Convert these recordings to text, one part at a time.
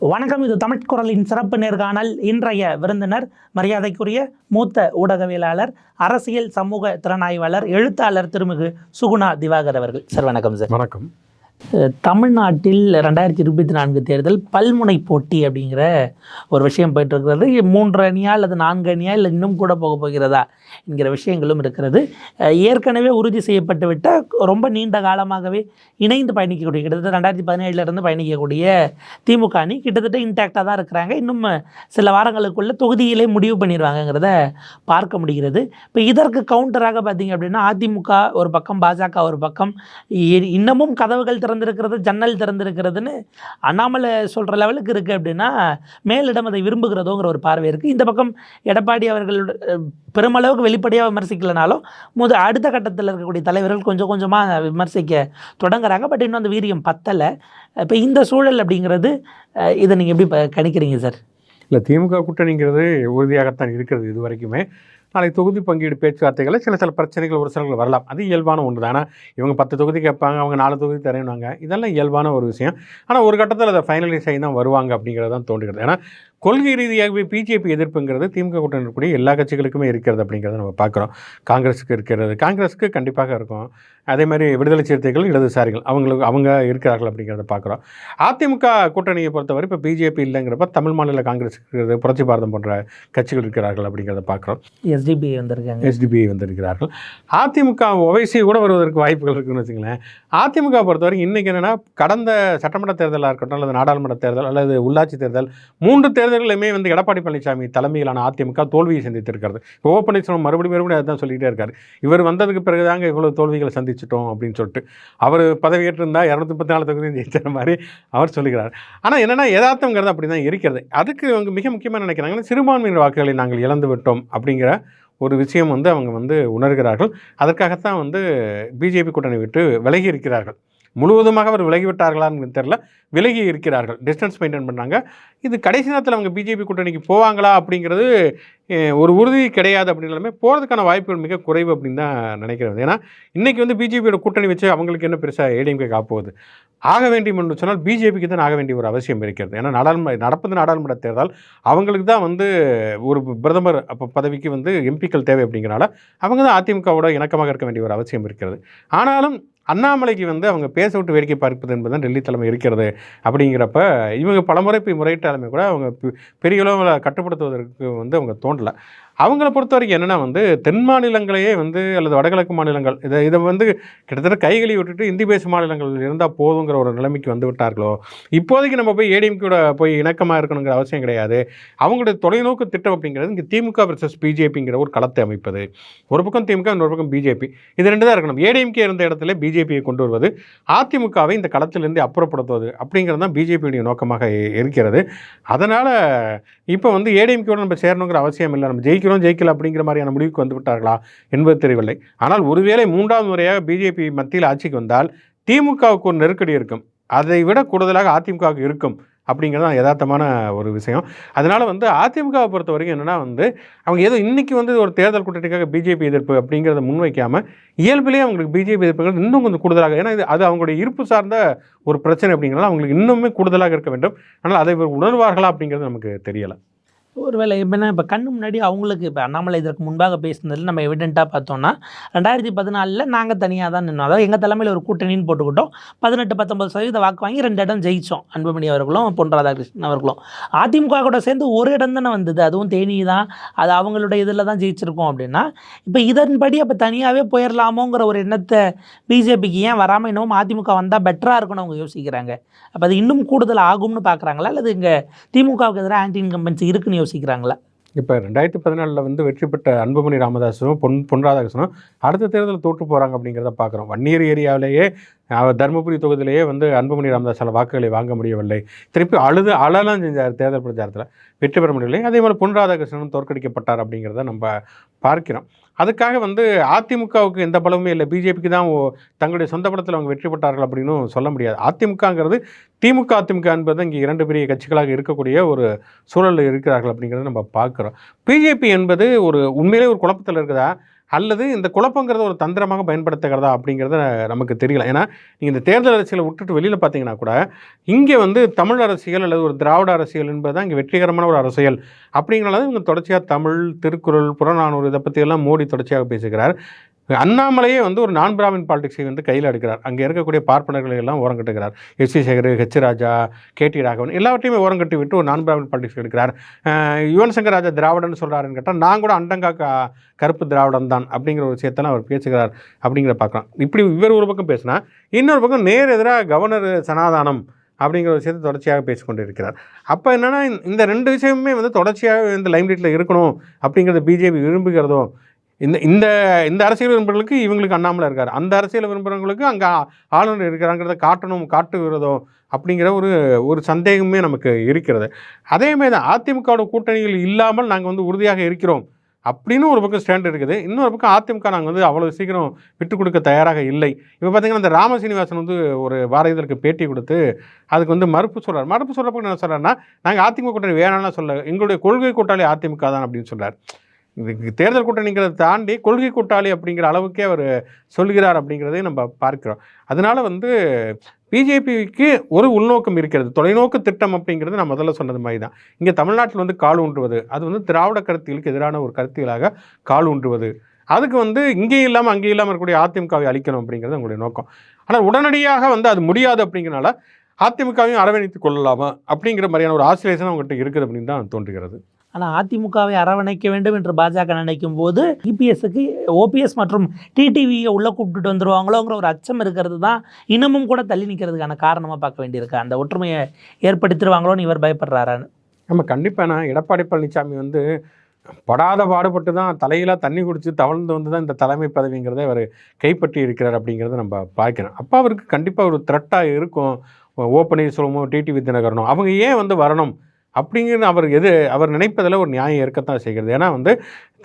வணக்கம் இது தமிழ் குரலின் சிறப்பு நேர்காணல். இன்றைய விருந்தினர் மரியாதைக்குரிய மூத்த ஊடகவியலாளர் அரசியல் சமூக திறனாய்வாளர் எழுத்தாளர் திருமிகு சுகுணா திவாகர் அவர்கள். சார் வணக்கம் சார். வணக்கம். தமிழ்நாட்டில் ரெண்டாயிரத்தி இருபத்தி நான்கு தேர்தல் பல்முனை போட்டி அப்படிங்கிற ஒரு விஷயம் போயிட்டு இருக்கிறது மூன்று அணியா அல்லது நான்கு அணியா இல்லை இன்னும் கூட போக போகிறதா என்கிற விஷயங்களும் இருக்கிறது. ஏற்கனவே உறுதி செய்யப்பட்டு விட்ட ரொம்ப நீண்ட காலமாகவே இணைந்து பயணிக்கக்கூடிய கிட்டத்தட்ட ரெண்டாயிரத்தி பதினேழுல இருந்து பயணிக்கக்கூடிய திமுக அணி கிட்டத்தட்ட இன்டாக்டாக தான் இருக்கிறாங்க. இன்னும் சில வாரங்களுக்குள்ளே தொகுதியிலே முடிவு பண்ணிடுவாங்கங்கிறத பார்க்க முடிகிறது. இப்போ இதற்கு கவுண்டராக பார்த்தீங்க அப்படின்னா அதிமுக ஒரு பக்கம் பாஜக ஒரு பக்கம். இ- இன்னமும் கதவுகள் திறந்திருக்கிறது ஜன்னல் திறந்திருக்கிறதுன்னு அண்ணாமலை சொல்கிற லெவலுக்கு இருக்குது அப்படின்னா மேலிடம் அதை விரும்புகிறதோங்கிற ஒரு பார்வை இருக்குது இந்த பக்கம் எடப்பாடி அவர்கள் பெருமளவுக்கு வெளிப்படையாக விமர்சிக்கலனாலும் முத அடுத்த கட்டத்தில் இருக்கக்கூடிய தலைவர்கள் கொஞ்சம் கொஞ்சமாக விமர்சிக்க தொடங்குறாங்க. பட் இன்னும் அந்த வீரியம் பத்தலை. இப்போ இந்த சூழல் அப்படிங்கிறது இதை நீங்கள் எப்படி ப- கணிக்கிறீங்க சார்? இல்லை திமுக கூட்டணிங்கிறது உறுதியாகத்தான் இருக்கிறது இது வரைக்குமே நாளைக்கு தொகுதி பங்கீடு பேச்சுவார்த்தைகளில் சில சில பிரச்சனைகள் ஒரு சிலர்கள் வரலாம். அது இயல்பான ஒன்று தான் இவங்க பத்து தொகுதி கேட்பாங்க அவங்க நாலு தொகுதி தரேனாங்க இதெல்லாம் இயல்பான ஒரு விஷயம். ஆனால் ஒரு கட்டத்தில் அதை ஃபைனலைஸ் ஆகி தான் வருவாங்க அப்படிங்கிறது தான் தோன்றுகிறது. ஏன்னா கொள்கை ரீதியாகவே பிஜேபி எதிர்ப்புங்கிறது திமுக கூட்டணி இருக்கக்கூடிய எல்லா கட்சிகளுக்குமே இருக்கிறது அப்படிங்கிறத நம்ம பார்க்குறோம். காங்கிரஸுக்கு இருக்கிறது. காங்கிரஸுக்கு கண்டிப்பாக இருக்கும். அதே மாதிரி விடுதலை சிறுத்தைகள் இடதுசாரிகள் அவங்களுக்கு அவங்க இருக்கிறார்கள் அப்படிங்கிறத பார்க்குறோம். அதிமுக கூட்டணியை பொறுத்தவரை இப்போ பிஜேபி இல்லைங்கிறப்ப தமிழ் மாநில காங்கிரஸ் இருக்கிறது புரட்சி பாரதம் போன்ற கட்சிகள் இருக்கிறார்கள் அப்படிங்கிறத பார்க்குறோம். எஸ்டிபிஐ வந்திருக்காங்க. எஸ்டிபிஐ வந்திருக்கிறார்கள். அதிமுக ஒவைசி கூட வருவதற்கு வாய்ப்புகள் இருக்குன்னு வச்சுங்களேன் அதிமுக பொறுத்தவரைக்கும் இன்றைக்கி என்னென்னா கடந்த சட்டமன்ற தேர்தலாக இருக்கட்டும் அல்லது நாடாளுமன்ற தேர்தல் அல்லது உள்ளாட்சி தேர்தல் மூன்று தேர்தல்களுமே வந்து எடப்பாடி பழனிசாமி தலைமையிலான அதிமுக தோல்வியை சந்தித்திருக்கிறது. இப்போ ஓ பன்னீர்செல்வம் மறுபடியும் மறுபடியும் அதான் சொல்லிகிட்டே இருக்காரு. இவர் வந்ததுக்கு பிறகுதாங்க இவ்வளோ தோல்விகளை சந்திச்சிட்டோம் அப்படின்னு சொல்லிட்டு. அவர் பதவியேற்றிருந்தா இரநூத்தி முப்பத்தி நாலு தொகுதியும் ஜெயிச்ச மாதிரி அவர் சொல்லுகிறார் ஆனால் என்னென்னா யதார்த்தங்கிறது அப்படி தான் இருக்கிறது. அதுக்கு அவங்க மிக முக்கியமாக நினைக்கிறாங்கன்னா சிறுபான்மையினர் வாக்குகளை நாங்கள் இழந்து விட்டோம் அப்படிங்கிற ஒரு விஷயம் வந்து அவங்க வந்து உணர்கிறார்கள். அதற்காகத்தான் வந்து பிஜேபி கூட்டணி விட்டு விலகி இருக்கிறார்கள். முழுவதுமாக அவர் விலகி விட்டார்களான்னு தெரில விலகி இருக்கிறார்கள். டிஸ்டன்ஸ் மெயின்டைன் பண்ணாங்க இது கடைசி நேரத்தில் அவங்க பிஜேபி கூட்டணிக்கு போவாங்களா அப்படிங்கிறது ஒரு உறுதி கிடையாது அப்படின்னாலுமே போகிறதுக்கான வாய்ப்புகள் மிக குறைவு அப்படின்னு தான் நினைக்கிறது. ஏன்னா இன்றைக்கி வந்து பிஜேபியோட கூட்டணி வச்சு அவங்களுக்கு என்ன பெருசாக ஏடிஎம்கே காப்போகுது? ஆக வேண்டும் என்று சொன்னால் பிஜேபிக்கு தான் ஆக வேண்டிய ஒரு அவசியம் இருக்கிறது. ஏன்னா நாடாளுமன்ற நடப்பது நாடாளுமன்ற தேர்தல். அவங்களுக்கு தான் வந்து ஒரு பிரதமர் அப்போ பதவிக்கு வந்து எம்பிக்கள் தேவை அப்படிங்கிறனால அவங்க தான் அதிமுகவோட இணக்கமாக இருக்க வேண்டிய ஒரு அவசியம் இருக்கிறது. ஆனாலும் அண்ணாமலைக்கு வந்து அவங்க பேச விட்டு வேடிக்கை பார்ப்பது என்பதுதான் டெல்லி தலைமை இருக்கிறது அப்படிங்கிறப்ப இவங்க பலமுறை போய் முறையிட்டாலுமே கூட அவங்க பெரிய அளவில் கட்டுப்படுத்துவதற்கு வந்து அவங்க தோன்றலை அவங்கள பொறுத்த வரைக்கும் என்னென்னா வந்து தென் மாநிலங்களையே வந்து அல்லது வடகிழக்கு மாநிலங்கள் இதை இதை வந்து கிட்டத்தட்ட கைகளை விட்டுட்டு இந்தி பேசும் மாநிலங்கள் இருந்தால் போதுங்கிற ஒரு நிலைமைக்கு வந்து விட்டார்களோ? இப்போதைக்கு நம்ம போய் ஏடிஎம்கூட போய் இணக்கமாக இருக்கணுங்கிற அவசியம் கிடையாது. அவங்களுடைய தொலைநோக்கு திட்டம் அப்படிங்கிறது இங்கே திமுக வர்சஸ் பிஜேபிங்கிற ஒரு களத்தை அமைப்பது. ஒரு பக்கம் திமுக இன்னொரு பக்கம் பிஜேபி இது ரெண்டு தான் இருக்கணும். ஏடிஎம்கே இருந்த இடத்துல பிஜேபியை கொண்டு வருவது அதிமுகவை இந்த களத்திலிருந்து அப்புறப்படுத்துவது அப்படிங்கிறது தான் பிஜேபியுடைய நோக்கமாக இருக்கிறது. அதனால் இப்போ வந்து ஏடிஎம்கேவோட நம்ம சேரணுங்கிற அவசியம் இல்லை. நம்ம ஜெயிக்க ஜெயிக்கிறோம் ஜெயிக்கல அப்படிங்கிற மாதிரியான முடிவுக்கு வந்து விட்டார்களா என்பது தெரியவில்லை. ஆனால் ஒருவேளை மூன்றாவது முறையாக பிஜேபி மத்தியில் ஆட்சிக்கு வந்தால் திமுகவுக்கு ஒரு நெருக்கடி இருக்கும். அதை விட கூடுதலாக அதிமுகவுக்கு இருக்கும் அப்படிங்கிறது தான் யதார்த்தமான ஒரு விஷயம். அதனால் வந்து அதிமுகவை பொறுத்த வரைக்கும் என்னென்னா வந்து அவங்க ஏதோ இன்றைக்கி வந்து ஒரு தேர்தல் கூட்டணிக்காக பிஜேபி எதிர்ப்பு அப்படிங்கிறத முன்வைக்காமல் இயல்பிலேயே அவங்களுக்கு பிஜேபி எதிர்ப்புங்கிறது இன்னும் கொஞ்சம் கூடுதலாக ஏன்னா இது அது அவங்களுடைய இருப்பு சார்ந்த ஒரு பிரச்சனை அப்படிங்கிறனால அவங்களுக்கு இன்னுமே கூடுதலாக இருக்க வேண்டும். ஆனால் அதை உணர்வார்களா அப்படிங்கிறது நமக்கு தெரியலை. ஒருவேளை எப்படின்னா இப்போ கண்ணு முன்னாடி அவங்களுக்கு இப்போ அண்ணாமலை இதற்கு முன்பாக பேசினதில் நம்ம எவிடெண்ட்டாக பார்த்தோம்னா ரெண்டாயிரத்தி பதினாலில் நாங்கள் தனியாக தான் நின்னோம். அதாவது எங்கள் தலைமையில் ஒரு கூட்டணின்னு போட்டுக்கிட்டோம். பதினெட்டு பத்தொம்பது சதவீத வாக்கு வாங்கி ரெண்டு இடம் ஜெயித்தோம் அன்புமணி அவர்களும் பொன் ராதாகிருஷ்ணன் அவர்களும். அதிமுக கூட சேர்ந்து ஒரு இடம் தானே வந்தது. அதுவும் தேனி தான். அது அவங்களுடைய இதில் தான் ஜெயிச்சிருக்கோம் அப்படின்னா இப்போ இதன்படி அப்போ தனியாகவே போயிடலாமோங்கிற ஒரு எண்ணத்தை பிஜேபிக்கு ஏன் வராமல் இன்னமும் அதிமுக வந்தால் பெட்டராக இருக்கும்னு அவங்க யோசிக்கிறாங்க. அப்போ அது இன்னும் கூடுதல் ஆகும்னு பார்க்குறாங்களா அல்லது இங்கே திமுகவுக்கு எதிராக ஆன்டி இன்கம்பன்சி இருக்குன்னு யோசிக்கிறாங்களா? இப்போ ரெண்டாயிரத்தி பதினாலில் வந்து வெற்றி பெற்ற அன்புமணி ராமதாஸும் பொன் பொன் ராதாகிருஷ்ணனும் அடுத்த தேர்தலில் தோற்று போகிறாங்க அப்படிங்கிறத பார்க்குறோம் வன்னியர் ஏரியாவிலேயே அவர் தருமபுரி தொகுதியிலேயே வந்து அன்புமணி ராமதாஸால் வாக்குகளை வாங்க முடியவில்லை. திருப்பி அழுது அழலாம் செஞ்சார் தேர்தல் பிரச்சாரத்தில். வெற்றி பெற முடியவில்லை. அதே மாதிரி பொன் ராதாகிருஷ்ணனும் தோற்கடிக்கப்பட்டார் அப்படிங்கிறத நம்ம பார்க்கிறோம். அதுக்காக வந்து அதிமுகவுக்கு எந்த பலமுமே இல்லை. பிஜேபிக்கு தான் ஓ- தங்களுடைய சொந்த பலத்தில் அவங்க வெற்றி பெற்றார்கள் அப்படின்னு சொல்ல முடியாது. அதிமுகங்கிறது திமுக அதிமுக என்பது இங்கே இரண்டு பெரிய கட்சிகளாக இருக்கக்கூடிய ஒரு சூழலில் இருக்கிறார்கள் அப்படிங்கிறத நம்ம பார்க்குறோம். பிஜேபி என்பது ஒரு உண்மையிலே ஒரு குழப்பத்தில் இருக்குதா? அல்லது இந்த குழப்பங்கிறத ஒரு தந்திரமாக பயன்படுத்துகிறதா அப்படிங்கிறத நமக்கு தெரியல. ஏன்னா நீங்கள் இந்த தேர்தல் அரசியலை விட்டுட்டு வெளியில் பார்த்தீங்கன்னா கூட இங்கே வந்து தமிழ் அரசியல் அல்லது ஒரு திராவிட அரசியல் என்பது தான் இங்கே வெற்றிகரமான ஒரு அரசியல். அப்படிங்கிறனால இவங்க தொடர்ச்சியாக தமிழ் திருக்குறள் புறநானூறு இதை பற்றியெல்லாம் மோடி தொடர்ச்சியாக பேசுகிறார். அண்ணாமலையே வந்து ஒரு நான் பிராமின் பாலிடிக்ஸை வந்து கையில் எடுக்கிறார். அங்கே இருக்கக்கூடிய பார்ப்பனர்களை எல்லாம் ஓரங்கட்டுகிறார் S C Sekar H Raja K T Raghavan எல்லாவற்றையுமே ஓரங்கட்டி விட்டு ஒரு நான் பிராமின் பாலிடிக்ஸ் எடுக்கிறார். யுவன் சங்கர் ராஜா திராவிடன்னு சொல்கிறாருன்னு கேட்டால் நான் கூட அண்டங்கா க கருப்பு திராவிடம் தான் அப்படிங்கிற ஒரு விஷயத்தெல்லாம் அவர் பேசுகிறார் அப்படிங்கிற பார்க்கலாம். இப்படி இவர் ஒரு பக்கம் பேசினா இன்னொரு பக்கம் நேர் எதிராக கவர்னர் சனாதானம் அப்படிங்கிற ஒரு விஷயத்தை தொடர்ச்சியாக பேசிக்கொண்டு இருக்கிறார் அப்போ என்னென்னா இந்த ரெண்டு விஷயமுமே வந்து தொடர்ச்சியாக இந்த லைம்லைட்டில் இருக்கணும் அப்படிங்கிறத பிஜேபி விரும்புகிறதோ இந்த இந்த இந்த அரசியல் விரும்புகிறவங்களுக்கு இவங்களுக்கு அண்ணாமலை இருக்கார். அந்த அரசியல் விரும்புகிறவங்களுக்கு அங்கே ஆளுநர் இருக்கிறாங்கிறத காட்டணும் காட்டு விரோதம் அப்படிங்கிற ஒரு ஒரு சந்தேகமே நமக்கு இருக்கிறது. அதேமாரி தான் அதிமுகவோட கூட்டணிகள் இல்லாமல் நாங்கள் வந்து உறுதியாக இருக்கிறோம் அப்படின்னு ஒரு பக்கம் ஸ்டாண்ட் இருக்குது. இன்னொரு பக்கம் அதிமுக நாங்கள் வந்து அவ்வளோ சீக்கிரம் விட்டு கொடுக்க தயாராக இல்லை. இப்போ பார்த்தீங்கன்னா இந்த ராம சீனிவாசன் வந்து ஒரு வார இதழுக்கு பேட்டி கொடுத்து அதுக்கு வந்து மறுப்பு சொல்கிறார் மறுப்பு சொல்கிறப்ப என்ன சொல்கிறாருன்னா நாங்கள் அதிமுக கூட்டணி வேணாம்னு சொல்ல எங்களுடைய கொள்கை கூட்டாளி அதிமுக தான் அப்படின்னு சொல்கிறார் தேர்தல் கூட்டணிங்கிறத தாண்டி கொள்கை கூட்டாளி அப்படிங்கிற அளவுக்கே அவர் சொல்கிறார் அப்படிங்கிறதையும் நம்ம பார்க்கிறோம். அதனால வந்து பிஜேபிக்கு ஒரு உள்நோக்கம் இருக்கிறது தொலைநோக்கு திட்டம் அப்படிங்கிறது நான் முதல்ல சொன்னது மாதிரி தான். இங்கே தமிழ்நாட்டில் வந்து கால் ஊன்றுவது அது வந்து திராவிட கருத்திகளுக்கு எதிரான ஒரு கருத்தியலாக கால் ஊன்றுவது. அதுக்கு வந்து இங்கேயும் இல்லாமல் அங்கேயும் இல்லாமல் இருக்கக்கூடிய அதிமுகவை அழிக்கணும் அப்படிங்கிறது உங்களுடைய நோக்கம். ஆனால் உடனடியாக வந்து அது முடியாது அப்படிங்கிறனால அதிமுகவையும் அரவணைத்து கொள்ளலாமா அப்படிங்கிற மாதிரியான ஒரு ஆசிரியேஷன் அவங்ககிட்ட இருக்குது அப்படின்னு தான் தோன்றுகிறது. ஆனால் அதிமுகவை அரவணைக்க வேண்டும் என்று பாஜக நினைக்கும் போது இபிஎஸ்க்கு ஓபிஎஸ் மற்றும் டிடிவியை உள்ளே கூப்பிட்டுட்டு வந்துருவாங்களோங்கிற ஒரு அச்சம் இருக்கிறது தான் இன்னமும் கூட தள்ளி நிற்கிறதுக்கான காரணமாக பார்க்க வேண்டியிருக்கு. அந்த ஒற்றுமையை ஏற்படுத்திடுவாங்களோன்னு இவர் பயப்படுறாரான்னு நம்ம கண்டிப்பாக நான் எடப்பாடி பழனிசாமி வந்து படாத பாடுபட்டு தான் தலையில தண்ணி குடிச்சு தவழ்ந்து வந்து தான் இந்த தலைமை பதவிங்கிறத அவர் கைப்பற்றி இருக்கிறார் அப்படிங்கிறத நம்ம பார்க்கிறோம். அப்போ அவருக்கு கண்டிப்பாக ஒரு த்ரெட்டாக இருக்கும். ஓ பன்னீர்செல்வமோ டிடிவி தினகரனோ. அவங்க ஏன் வந்து வரணும்? அப்படிங்கிறது அவர் எது அவர் நினைப்பதில் ஒரு நியாயம் இருக்கத்தான் செய்கிறது. ஏன்னா வந்து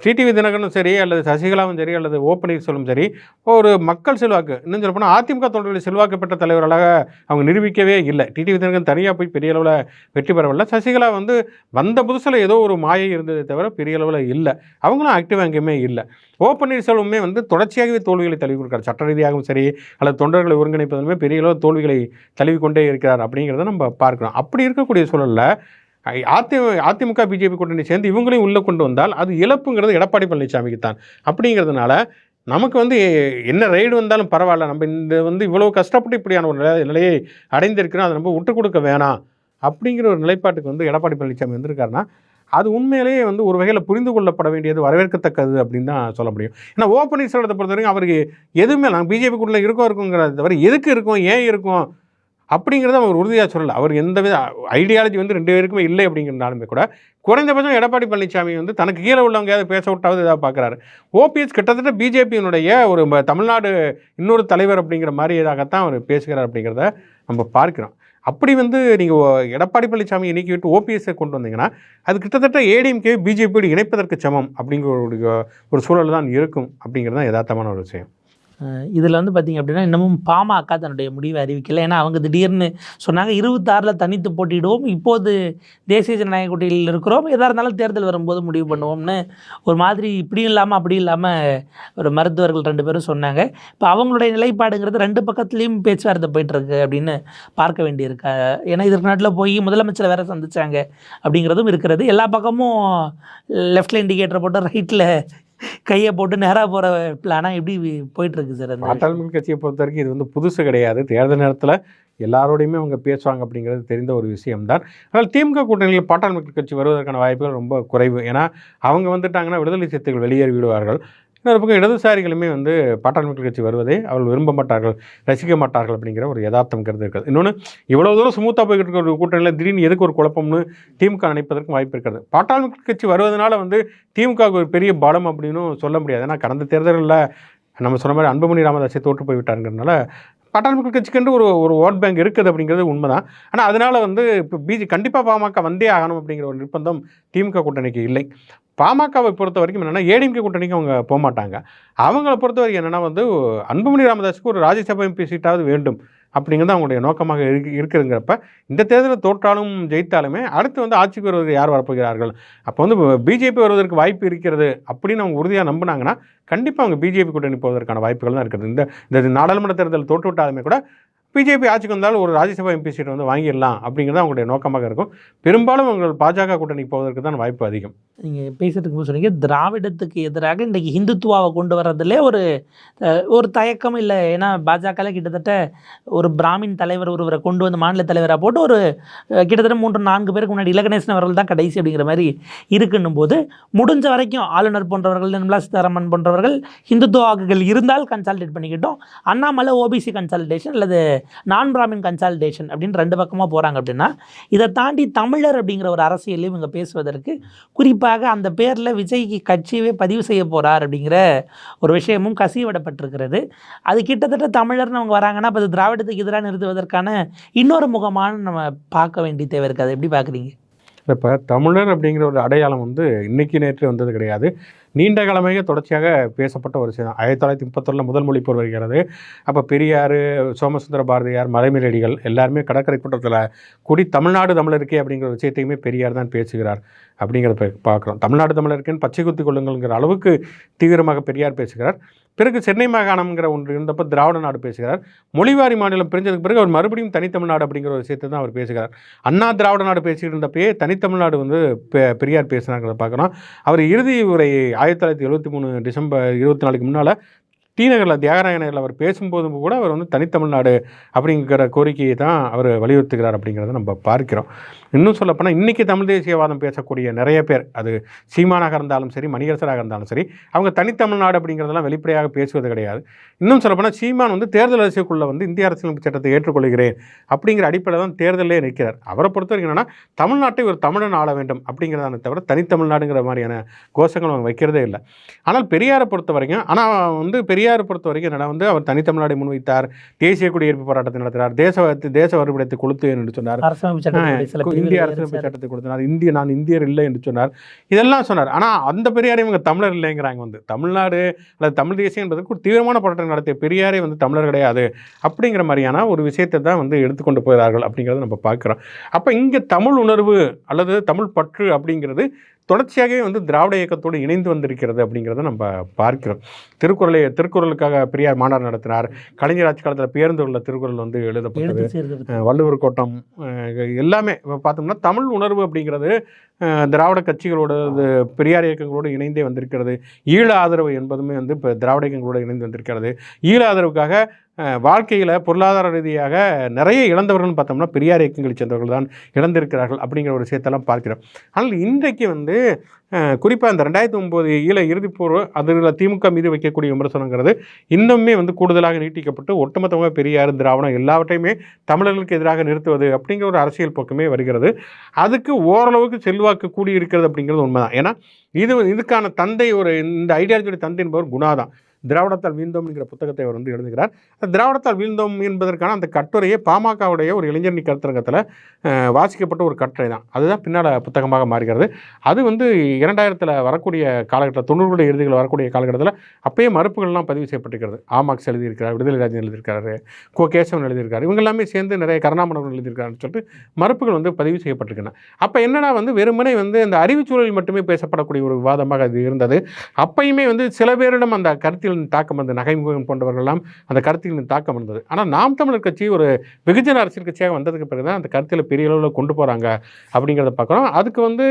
டிடிவி தினகரனும் சரி அல்லது சசிகலாவும் சரி அல்லது ஓ பன்னீர்செல்வம் சரி ஒரு மக்கள் செல்வாக்கு இன்னும் சொல்ல போனால் அதிமுக தொண்டர்களில் செல்வாக்கு பெற்ற தலைவர்களாக அவங்க நிரூபிக்கவே இல்லை. டிடிவி தினகரன் தனியாக போய் பெரிய அளவில் வெற்றி பெறவில்லை. சசிகலா வந்து வந்த புதுசில் ஏதோ ஒரு மாயை இருந்ததை தவிர பெரிய அளவில் இல்லை. அவங்களும் ஆக்டிவாக எங்கேயுமே இல்லை. ஓ பன்னீர்செல்வமே வந்து தொடர்ச்சியாகவே தோல்விகளை தழுவி கொடுக்கிறார். சட்ட ரீதியாகவும் சரி அல்லது தொண்டர்களை ஒருங்கிணைப்பதுமே பெரிய அளவு தோல்விகளை தழுவிக்கொண்டே இருக்கிறார் அப்படிங்கிறத நம்ம பார்க்கிறோம். அப்படி இருக்கக்கூடிய சூழலில் அதி அதிமுக பிஜேபி கூட்டணி சேர்ந்து இவங்களையும் உள்ளே கொண்டு வந்தால் அது இழப்புங்கிறது எடப்பாடி பழனிசாமிக்கு தான். அப்படிங்கிறதுனால நமக்கு வந்து என்ன ரைடு வந்தாலும் பரவாயில்ல. நம்ம இந்த வந்து இவ்வளோ கஷ்டப்பட்டு இப்படியான ஒரு நிலை- நிலையை அடைந்திருக்கிறோம். அதை நம்ம விட்டு கொடுக்க வேணாம். அப்படிங்கிற ஒரு நிலைப்பாட்டுக்கு வந்து எடப்பாடி பழனிசாமி வந்திருக்காருன்னா அது உண்மையிலேயே வந்து ஒரு வகையில் புரிந்து கொள்ளப்பட வேண்டியது வரவேற்கத்தக்கது அப்படின்னு தான் சொல்ல முடியும். ஏன்னா ஓ பன்னீர்செல்வத்தை பொறுத்தவரைக்கும் அவருக்கு எதுவுமே நாங்கள் பிஜேபி கூட இருக்கோம் இருக்குங்கிறத தவிர எதுக்கு இருக்கும் ஏன் இருக்கும்? அப்படிங்கிறத அவர் உறுதியாக சொல்லலை. அவர் எந்த வித ஐடியாலஜி வந்து ரெண்டு பேருக்குமே இல்லை அப்படிங்கிறனாலுமே கூட குறைந்தபட்சம் எடப்பாடி பழனிசாமி வந்து தனக்கு கீழே உள்ளவங்க ஏதாவது பேச விட்டாவது ஏதாவது பார்க்குறாரு. ஓபிஎஸ் கிட்டத்தட்ட பிஜேபியினுடைய ஒரு தமிழ்நாடு இன்னொரு தலைவர் அப்படிங்கிற மாதிரி இதாகத்தான் அவர் பேசுகிறார் அப்படிங்கிறத நம்ம பார்க்கிறோம். அப்படி வந்து நீங்கள் எடப்பாடி பழனிசாமி நீக்கி விட்டு ஓபிஎஸ்ஸை கொண்டு வந்தீங்கன்னா அது கிட்டத்தட்ட ஏடிஎம்கே பிஜேபியோடு இணைப்பதற்கு சமம் அப்படிங்கிற ஒரு ஒரு சூழல் தான் இருக்கும் அப்படிங்கிறது தான் யதார்த்தமான ஒரு விஷயம். இதில் வந்து பார்த்திங்க அப்படின்னா இன்னமும் பாமக தன்னுடைய முடிவை அறிவிக்கலை. ஏன்னா அவங்க திடீர்னு சொன்னாங்க இருபத்தாறில் தனித்து போட்டியிடுவோம் இப்போது தேசிய ஜனநாயக கூட்டணியில் இருக்கிறோம் எதாக இருந்தாலும் தேர்தல் வரும்போது முடிவு பண்ணுவோம்னு ஒரு மாதிரி இப்படியும் இல்லாமல் அப்படி இல்லாமல் ஒரு மருத்துவர்கள் ரெண்டு பேரும் சொன்னாங்க. இப்போ அவங்களுடைய நிலைப்பாடுங்கிறது ரெண்டு பக்கத்துலேயும் பேச்சுவார்த்தை போயிட்டுருக்கு அப்படின்னு பார்க்க வேண்டியிருக்கு. ஏன்னா இதற்கு நாட்டில் போய் முதலமைச்சரை வேறு சந்தித்தாங்க அப்படிங்கிறதும் இருக்கிறது. எல்லா பக்கமும் லெஃப்டில் இண்டிகேட்டர் போட்டு ரைட்டில் கையை போட்டு நேராக போகிற பிளானாக எப்படி போயிட்டுருக்கு சார் அந்த பாட்டாளி கட்சியை பொறுத்த வரைக்கும் இது வந்து புதுசு கிடையாது. தேர்தல் நேரத்தில் எல்லாரோடையுமே அவங்க பேசுவாங்க அப்படிங்கிறது தெரிந்த ஒரு விஷயம்தான். ஆனால் திமுக கூட்டணியில் பாட்டாளி மக்கள் கட்சி வருவதற்கான வாய்ப்புகள் ரொம்ப குறைவு. ஏன்னா அவங்க வந்துட்டாங்கன்னா விடுதலை சிறுத்தைகள் வெளியேறி விடுவார்கள் இன்னொரு பக்கம் இடதுசாரிகளுமே வந்து பாட்டாளி மக்கள் கட்சி வருவதை அவர்கள் விரும்ப மாட்டார்கள் ரசிக்க மாட்டார்கள் அப்படிங்கிற ஒரு யதார்த்தம் கருத்து இருக்கிறது. இன்னொன்று இவ்வளோ தூரம் சுமூத்தாக போய்கிட்டு இருக்கிற ஒரு கூட்டணியில் திடீர்னு எதுக்கு ஒரு குழப்பம்னு திமுக நினைப்பதற்கும் வாய்ப்பு இருக்கிறது. பாட்டாளி மக்கள் கட்சி வருவதனால வந்து திமுகவுக்கு ஒரு பெரிய பலம் அப்படின்னும் சொல்ல முடியாது. ஏன்னா கடந்த தேர்தலில் நம்ம சொன்ன மாதிரி அன்புமணி ராமதாஸை தோற்று போய்விட்டாருங்கிறதுனால பாட்டாளி மக்கள் கட்சிக்கென்று ஒரு ஒரு ஓட் பேங்க் இருக்குது அப்படிங்கிறது உண்மைதான். ஆனால் அதனால் வந்து இப்போ பிஜே கண்டிப்பாக பாமக வந்தே ஆகணும் அப்படிங்கிற ஒரு நிர்பந்தம் திமுக கூட்டணிக்கு இல்லை. பாமகவை பொறுத்த வரைக்கும் என்னென்னா ஏடிஎம்கே கூட்டணிக்கு அவங்க போக மாட்டாங்க அவங்கள பொறுத்த வரைக்கும் என்னென்னா வந்து அன்புமணி ராமதாஸுக்கு ஒரு ராஜ்யசபா எம்பி சீட்டாவது வேண்டும். அப்படிங்கிறது அவங்களுடைய நோக்கமாக இருக்கு இருக்குதுங்கிறப்ப இந்த தேர்தலில் தோற்றாலும் ஜெயித்தாலுமே அடுத்து வந்து ஆட்சிக்கு வருவது யார் வரப்போகிறார்கள்? அப்போ வந்து பிஜேபி வருவதற்கு வாய்ப்பு இருக்கிறது அப்படின்னு அவங்க உறுதியாக நம்பினாங்கன்னா கண்டிப்பாக அவங்க பிஜேபி கூட்டணி போவதற்கான வாய்ப்புகள் தான் இருக்குது. இந்த இந்த நாடாளுமன்ற தேர்தல் தோற்று விட்டாலுமே கூட பிஜேபி ஆட்சிக்கு வந்தால் ஒரு ராஜ்யசபா எம்பி சீட் வந்து வாங்கிடலாம் அப்படிங்கிறது அவங்களுடைய நோக்கமாக இருக்கும். பெரும்பாலும் உங்கள் பாஜக கூட்டணிக்கு போவதற்கு தான் வாய்ப்பு அதிகம். நீங்கள் பேசுறதுக்கு போது சொன்னீங்க திராவிடத்துக்கு எதிராக இன்றைக்கி ஹிந்துத்துவாவை கொண்டு வர்றதுலே ஒரு ஒரு தயக்கம் இல்லை. ஏன்னா பாஜகவில் கிட்டத்தட்ட ஒரு பிராமின் தலைவர் ஒருவரை கொண்டு வந்து மாநில தலைவராக போட்டு ஒரு கிட்டத்தட்ட மூன்று நான்கு பேருக்கு முன்னாடி இலகணேசன் அவர்கள் தான் கடைசி அப்படிங்கிற மாதிரி இருக்குன்னும் போது முடிஞ்ச வரைக்கும் ஆளுநர் போன்றவர்கள் நிர்மலா சீதாராமன் போன்றவர்கள் ஹிந்துத்துவாக்குகள் இருந்தால் கன்சால்டேட் பண்ணிக்கிட்டோம். அண்ணாமலை ஓபிசி கன்சால்டேஷன் அல்லது நான் பிராமின் கன்சால்டேஷன் அப்படின்னு ரெண்டு பக்கமாக போகிறாங்க அப்படின்னா இதை தாண்டி தமிழர் அப்படிங்கிற ஒரு அரசியலையும் இவங்க பேசுவதற்கு குறிப்பாக அந்த பேரில் விஜய்க்கு கட்சியவே பதிவு செய்ய போகிறார் அப்படிங்கிற ஒரு விஷயமும் கசிவிடப்பட்டிருக்கிறது. அது கிட்டத்தட்ட தமிழர்னு அவங்க வராங்கன்னா அப்போ அது திராவிடத்துக்கு எதிராக நிறுத்துவதற்கான இன்னொரு முகமான நம்ம பார்க்க வேண்டிய தேவை இருக்குது. அதை எப்படி பார்க்குறீங்க? இப்போ தமிழர் அப்படிங்கிற ஒரு அடையாளம் வந்து இன்னைக்கு நேற்று வந்தது கிடையாது. நீண்ட காலமாக தொடர்ச்சியாக பேசப்பட்ட ஒரு விஷயம் ஆயிரத்தி தொள்ளாயிரத்தி முப்பத்தொன்னில் முதல் மொழிப்போர் வருகிறது. அப்போ பெரியார் சோமசுந்தர பாரதியார் மலைமேலடிகள் எல்லாருமே கடற்கரை கூட்டத்தில் கூடி தமிழ்நாடு தமிழருக்கே அப்படிங்கிற விஷயத்தையுமே பெரியார் தான் பேசுகிறார் அப்படிங்கிறத பார்க்குறோம். தமிழ்நாடு தமிழருக்குன்னு பச்சை குத்தி கொள்ளுங்கள்ங்கிற அளவுக்கு தீவிரமாக பெரியார் பேசுகிறார். பிறகு சென்னை மாகாணம்ங்கிற ஒன்று இருந்தப்போ திராவிட நாடு பேசுகிறார். மொழிவாரி மாநிலம் பிரிஞ்சதுக்கு பிறகு அவர் மறுபடியும் தனித்தமிழ்நாடு அப்படிங்கிற ஒரு விஷயத்தை தான் அவர் பேசுகிறார். அண்ணா திராவிட நாடு பேசிக்கிட்டு இருந்தப்பயே தனித்தமிழ்நாடு வந்து பெ- பெரியார் பேசுகிறாங்கிறத பார்க்குறோம் அவர் இறுதி உரை ஆயிரத்தி தொள்ளாயிரத்தி எழுபத்தி மூணு டிசம்பர் இருபத்தி நாலுக்கு முன்னால் டி நகரில் தியாகராய நகரில் அவர் பேசும்போதும் கூட அவர் வந்து தனித்தமிழ்நாடு அப்படிங்கிற கோரிக்கையை தான் அவர் வலியுறுத்துகிறார் அப்படிங்கிறத நம்ம பார்க்கிறோம். இன்னும் சொல்லப்போனால் இன்றைக்கி தமிழ் தேசியவாதம் பேசக்கூடிய நிறைய பேர் அது சீமானாக இருந்தாலும் சரி மணிகரசராக இருந்தாலும் சரி அவங்க தனித்தமிழ்நாடு அப்படிங்கிறதெல்லாம் வெளிப்படையாக பேசுவது கிடையாது. இன்னும் சொல்லப்போனால் சீமான் வந்து தேர்தல் அரசுக்குள்ளே வந்து இந்திய அரசியலமைப்பு சட்டத்தை ஏற்றுக்கொள்கிறேன் அப்படிங்கிற அடிப்படையில் தான் தேர்தலே நிற்கிறார். அவரை பொறுத்த வரைக்கும் என்னன்னா தமிழ்நாட்டை ஒரு தமிழன் ஆள வேண்டும் அப்படிங்கிறதான தவிர தனித்தமிழ்நாடுங்கிற மாதிரியான கோஷங்கள் அவங்க வைக்கிறதே இல்லை. ஆனால் பெரியாரை பொறுத்த வரைக்கும் ஆனால் வந்து பெரிய பெரியாரை பொறுத்த வரைக்கும் என்னன்னா வந்து அவர் தனித்தமிழ்நாடை முன்வைத்தார். தேசிய குடியிருப்பு போராட்டத்தை நடத்தினார். தேச தேச வரைபடத்தை கொளுத்து என்று சொன்னார். இந்திய அரசியலமைப்பு. சட்டத்தை கொடுத்தனார் இந்திய நான் இந்தியர் இல்லை என்று சொன்னார். இதெல்லாம் சொன்னார். ஆனால் அந்த பெரியாரை இவங்க தமிழர் இல்லைங்கிறாங்க வந்து. தமிழ்நாடு அல்லது தமிழ் தேசியம் என்பதற்கு ஒரு தீவிரமான போராட்டம் நடத்திய பெரியாரே வந்து தமிழர் கிடையாது. அப்படிங்கிற மாதிரியான ஒரு விஷயத்தை தான் வந்து எடுத்துக்கொண்டு போகிறார்கள் அப்படிங்கிறத நம்ம பார்க்குறோம். அப்போ இங்கே தமிழ் உணர்வு அல்லது தமிழ் பற்று அப்படிங்கிறது தொடர்ச்சியாகவே வந்து திராவிட இயக்கத்தோடு இணைந்து வந்திருக்கிறது அப்படிங்கிறத நம்ம பார்க்கிறோம். திருக்குறளை திருக்குறளுக்காக பெரியார் மாநாடு நடத்தினார். கலைஞர் ஆட்சி காலத்தில் பேருந்துகளில் திருக்குறள் வந்து எழுதப்பட்டது. வள்ளுவர் கோட்டம் எல்லாமே இப்போ பார்த்தோம்னா தமிழ் உணர்வு அப்படிங்கிறது திராவிட கட்சிகளோட பெரியார் இயக்கங்களோடு இணைந்தே வந்திருக்கிறது. ஈழ ஆதரவு என்பதுமே வந்து இப்போ திராவிட இயக்கங்களோடு இணைந்து வந்திருக்கிறது. ஈழ ஆதரவுக்காக வாழ்க்கையில் பொருளாதார ரீதியாக நிறைய இழந்தவர்கள்னு பார்த்தோம்னா பெரியார் இயக்கங்களை சேர்ந்தவர்கள் தான் இழந்திருக்கிறார்கள் அப்படிங்கிற ஒரு விஷயத்தெல்லாம் பார்க்கிறோம். ஆனால் இன்றைக்கு வந்து குறிப்பாக இந்த ரெண்டாயிரத்தி ஒம்பது ஈழ இறுதிப்போர் அதில் திமுக மீது வைக்கக்கூடிய விமர்சனங்கிறது இன்னுமே வந்து கூடுதலாக நீட்டிக்கப்பட்டு ஒட்டுமொத்தமாக பெரியார் திராவிடம் எல்லாவற்றையுமே தமிழர்களுக்கு எதிராக நிறுத்துவது அப்படிங்கிற ஒரு அரசியல் போக்குமே வருகிறது. அதுக்கு ஓரளவுக்கு செல்வாக்கு கூடி இருக்கிறது அப்படிங்கிறது உண்மைதான். ஏன்னா இது இதுக்கான தந்தை ஒரு இந்த ஐடியாலஜியோட தந்தை என்பவர் குணா தான் திராவிடத்தால் வீழ்ந்தோம் என்கிற புத்தகத்தை அவர் வந்து எழுதுகிறார். அந்த திராவிடத்தால் வீழ்ந்தோம் என்பதற்கான அந்த கட்டுரையே பாமகவுடைய ஒரு இளைஞரணி கருத்தரங்கத்தில் வாசிக்கப்பட்ட ஒரு கட்டுரை தான். அதுதான் பின்னால் புத்தகமாக மாறுகிறது. அது வந்து இரண்டாயிரத்தில் வரக்கூடிய காலகட்டத்தில் தொண்ணூறுகளுடைய இறுதிகள் வரக்கூடிய காலகட்டத்தில் அப்பயே மறுப்புகள்லாம் பதிவு செய்யப்பட்டிருக்கிறது. ஆமாக்ஸ் எழுதியிருக்கிறார் விடுதலை ராஜன் எழுதியிருக்காரு கோ கேசவன் எழுதியிருக்காரு இவங்க எல்லாமே சேர்ந்து நிறைய கருணாமணவன் எழுதியிருக்காருன்னு சொல்லிட்டு மறுப்புகள் வந்து பதிவு செய்யப்பட்டிருக்கின்றன. அப்போ என்னென்னா வந்து வெறுமனே வந்து அந்த அறிவுச்சூழலில் மட்டுமே பேசப்படக்கூடிய ஒரு விவாதமாக அது இருந்தது. அப்பயுமே வந்து சில பேரிடம் அந்த கருத்தில் கருத்தியலின் தாக்கம் வந்து நகைமுகம் போன்றவர்கள்லாம் அந்த கருத்தியலின் தாக்கம் இருந்தது. ஆனால் நாம் தமிழர் கட்சி ஒரு வெகுஜன அரசியல் கட்சியாக வந்ததுக்கு பிறகு தான் அந்த கருத்தில் பெரிய அளவில் கொண்டு போகிறாங்க அப்படிங்கிறத பார்க்குறோம். அதுக்கு வந்து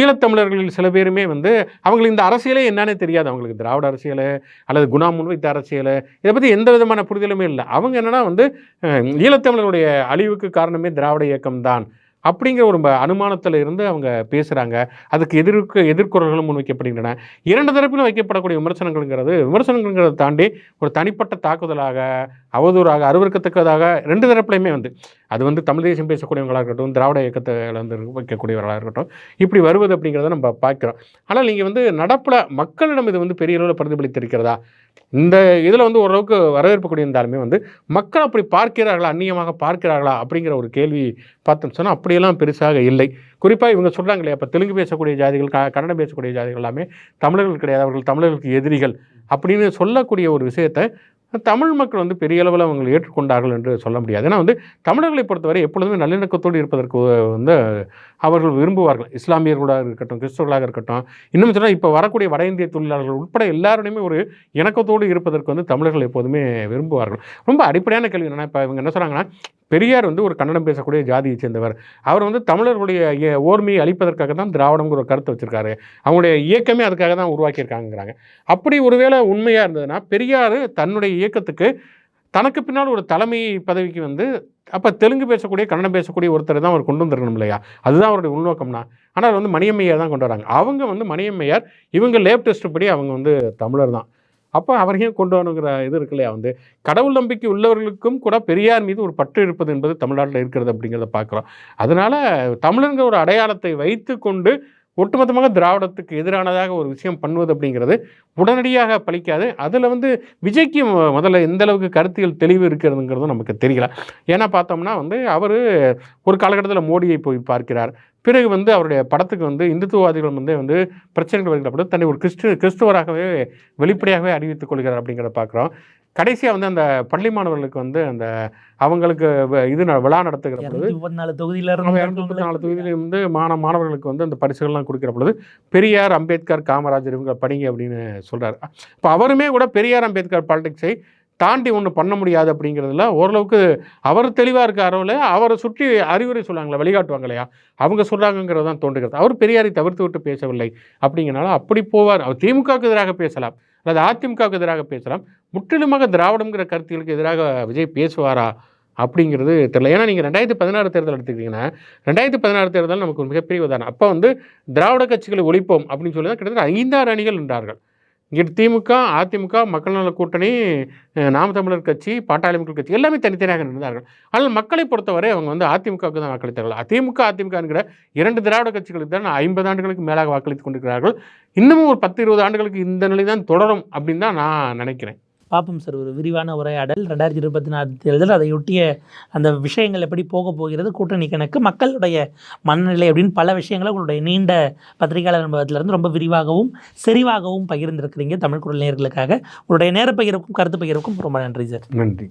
ஈழத்தமிழர்களில் சில பேருமே வந்து அவங்களுக்கு இந்த அரசியலே என்னன்னே தெரியாது. அவங்களுக்கு திராவிட அரசியல் அல்லது குணா முன்வைத்த அரசியல் இதை பற்றி எந்த விதமான புரிதலுமே இல்லை. அவங்க என்னன்னா வந்து ஈழத்தமிழர்களுடைய அழிவுக்கு காரணமே திராவிட இயக்கம் தான் அப்படிங்கிற ஒரு ம- இருந்து அவங்க பேசுகிறாங்க அதுக்கு எதிர்க்கு எதிர்குறல்களும் முன்வைக்கப்படுகின்றன இரண்டு தரப்பிலும் வைக்கப்படக்கூடிய விமர்சனங்கள்ங்கிறது விமர்சனங்கள்ங்கிறத தாண்டி ஒரு தனிப்பட்ட தாக்குதலாக அவதூறாக அருவருக்கத்தக்கதாக ரெண்டு தரப்புலையுமே வந்து அது வந்து தமிழ் தேசம் பேசக்கூடியவங்களாக இருக்கட்டும் திராவிட இயக்கத்தில் வந்து வைக்கக்கூடியவர்களாக இருக்கட்டும் இப்படி வருவது அப்படிங்கிறத நம்ம பார்க்குறோம். ஆனால் நீங்கள் வந்து நடப்பில் மக்களிடம் இது வந்து பெரிய அளவில் பிரதிபலித்திருக்கிறதா? இந்த இதில் வந்து ஓரளவுக்கு வரவேற்பு இருந்தாலுமே வந்து மக்கள் அப்படி பார்க்கிறார்களா அந்நியமாக பார்க்கிறார்களா அப்படிங்கிற ஒரு கேள்வி பார்த்தோம் சொன்னால் அப்படியெல்லாம் பெருசாக இல்லை. குறிப்பாக இவங்க சொல்கிறாங்க இல்லையா இப்போ தெலுங்கு பேசக்கூடிய ஜாதிகள் க கன்னடம் பேசக்கூடிய ஜாதிகள் எல்லாமே தமிழர்கள் கிடையாது அவர்கள் தமிழர்களுக்கு எதிரிகள் அப்படின்னு சொல்லக்கூடிய ஒரு விஷயத்தை தமிழ் மக்கள் வந்து பெரிய அளவில் அவங்களை ஏற்றுக்கொண்டார்கள் என்று சொல்ல முடியாது. ஏன்னா வந்து தமிழர்களை பொறுத்தவரை எப்பொழுதுமே நல்லிணக்கத்தோடு இருப்பதற்கு வந்து அவர்கள் விரும்புவார்கள். இஸ்லாமியர்களாக இருக்கட்டும் கிறிஸ்தவர்களாக இருக்கட்டும். இன்னும் சொன்னால் இப்போ வரக்கூடிய வட இந்திய தொழிலாளர்கள் உட்பட எல்லாருடையுமே ஒரு இணக்கத்தோடு இருப்பதற்கு வந்து தமிழர்கள் எப்போதுமே விரும்புவார்கள். ரொம்ப அடிப்படையான கேள்வி என்னென்னா இப்போ இவங்க என்ன சொல்கிறாங்கன்னா பெரியார் வந்து ஒரு கன்னடம் பேசக்கூடிய ஜாதியை சேர்ந்தவர். அவர் வந்து தமிழர்களுடைய ஓர்மையை அழிப்பதற்காக தான் திராவிடங்கிற ஒரு கருத்தை வச்சுருக்காரு. அவங்களுடைய இயக்கமே அதுக்காக தான் உருவாக்கியிருக்காங்கிறாங்க அப்படி ஒருவேளை உண்மையாக இருந்ததுன்னா பெரியார் தன்னுடைய இயக்கத்துக்கு தனக்கு பின்னால் ஒரு தலைமை பதவிக்கு வந்து அப்போ தெலுங்கு பேசக்கூடிய கன்னடம் பேசக்கூடிய ஒருத்தர் தான் அவர் கொண்டு வந்திருக்கணும் இல்லையா? அதுதான் அவருடைய உள்நோக்கம்னா. ஆனால் வந்து மணியம்மையார் தான் கொண்டு வராங்க. அவங்க வந்து மணியம்மையார் இவங்க லேப் டெஸ்ட் படி அவங்க வந்து தமிழர் தான். அப்போ அவரையும் கொண்டு வரணுங்கிற இது இருக்கு இல்லையா? வந்து கடவுள் நம்பிக்கை உள்ளவர்களுக்கும் கூட பெரியார் மீது ஒரு பற்று இருப்பது என்பது தமிழ்நாட்டில் இருக்கிறது அப்படிங்கிறத பார்க்குறோம். அதனால் தமிழங்கிற ஒரு அடையாளத்தை வைத்து கொண்டு ஒட்டுமொத்தமாக திராவிடத்துக்கு எதிரானதாக ஒரு விஷயம் பண்ணுவது அப்படிங்கிறது உடனடியாக பலிக்காது அதில் வந்து விஜய்க்கு முதல்ல எந்த அளவுக்கு கருத்தியல் தெளிவு இருக்கிறதுங்கிறதும் நமக்கு தெரியல. ஏன்னா பார்த்தோம்னா வந்து அவர் ஒரு காலகட்டத்தில் மோடியை போய் பார்க்கிறார். பிறகு வந்து அவருடைய படத்துக்கு வந்து இந்துத்துவவாதிகள் வந்து வந்து பிரச்சனைகள் வருகிறப்ப தன்னை ஒரு கிறிஸ்து கிறிஸ்துவராகவே வெளிப்படையாகவே அறிவித்துக் கொள்கிறார் அப்படிங்கிறத பார்க்குறோம். கடைசியாக வந்து அந்த பள்ளி மாணவர்களுக்கு வந்து அந்த அவங்களுக்கு இது விழா நடத்துகிற பொழுது நாலு தொகுதியில இரநூத்தி நாலு தொகுதியிலும் வந்து மாணவ மாணவர்களுக்கு வந்து அந்த பரிசுகள்லாம் கொடுக்குற பொழுது பெரியார் அம்பேத்கர் காமராஜர் இவங்க படிங்க அப்படின்னு சொல்கிறார் இப்போ அவருமே கூட பெரியார் அம்பேத்கர் பாலிடிக்ஸை தாண்டி ஒன்று பண்ண முடியாது அப்படிங்கிறதுல ஓரளவுக்கு அவர் தெளிவாக இருக்க அளவில் அவரை சுற்றி அறிவுரை சொல்லுவாங்களே வழிகாட்டுவாங்க இல்லையா? அவங்க சொல்கிறாங்கங்கிறது தான் தோன்றுகிறது. அவர் பெரியாரை தவிர்த்து விட்டு பேசவில்லை அப்படிங்கிறனால அப்படி போவார். அவர் திமுகவுக்கு எதிராக பேசலாம். அல்லது அதிமுகவுக்கு எதிராக பேசலாம். முற்றிலுமாக திராவிடங்கிற கருத்துகளுக்கு எதிராக விஜய் பேசுவாரா அப்படிங்கிறது தெரியல. ஏன்னா நீங்கள் ரெண்டாயிரத்தி பதினாறு தேர்தல் எடுத்துக்கிட்டிங்கன்னா ரெண்டாயிரத்தி பதினாறு தேர்தல் நமக்கு ஒரு மிகப்பெரிய உதாரணம். அப்போ வந்து திராவிட கட்சிகளை ஒழிப்போம் அப்படின்னு சொல்லி தான் கிட்டத்தட்ட ஐந்தாறு அணிகள் நின்றார்கள். இங்கே திமுக அதிமுக மக்கள் நல கூட்டணி நாம் தமிழர் கட்சி பாட்டாளி மக்கள் கட்சி எல்லாமே தனித்தனியாக நடந்தார்கள் ஆனால் மக்களை பொறுத்தவரை அவங்க வந்து அதிமுகவுக்கு தான் வாக்களித்தார்கள். அதிமுக அதிமுக என்கிற இரண்டு திராவிட கட்சிகளுக்கு தான் ஐம்பது ஆண்டுகளுக்கு மேலாக வாக்களித்து கொண்டிருக்கிறார்கள். இன்னமும் ஒரு பத்து இருபது ஆண்டுகளுக்கு இந்த நிலை தான் தொடரும் அப்படின்னு தான் நான் நினைக்கிறேன். பார்ப்போம் சார் ஒரு விரிவான உரையாடல். ரெண்டாயிரத்தி இருபத்தி நாலு தேர்தல் அதையொட்டிய அந்த விஷயங்கள் எப்படி போக போகிறது கூட்டணி கணக்கு மக்களுடைய மனநிலை அப்படின்னு பல விஷயங்களை உங்களுடைய நீண்ட பத்திரிகையாளர் அனுபவத்திலிருந்து ரொம்ப விரிவாகவும் செறிவாகவும் பகிர்ந்திருக்கிறீங்க தமிழ் குரல் நேர்களுக்காக உங்களுடைய நேர பகிர்வுக்கும் கருத்து பகிர்வுக்கும் ரொம்ப நன்றி சார். நன்றி.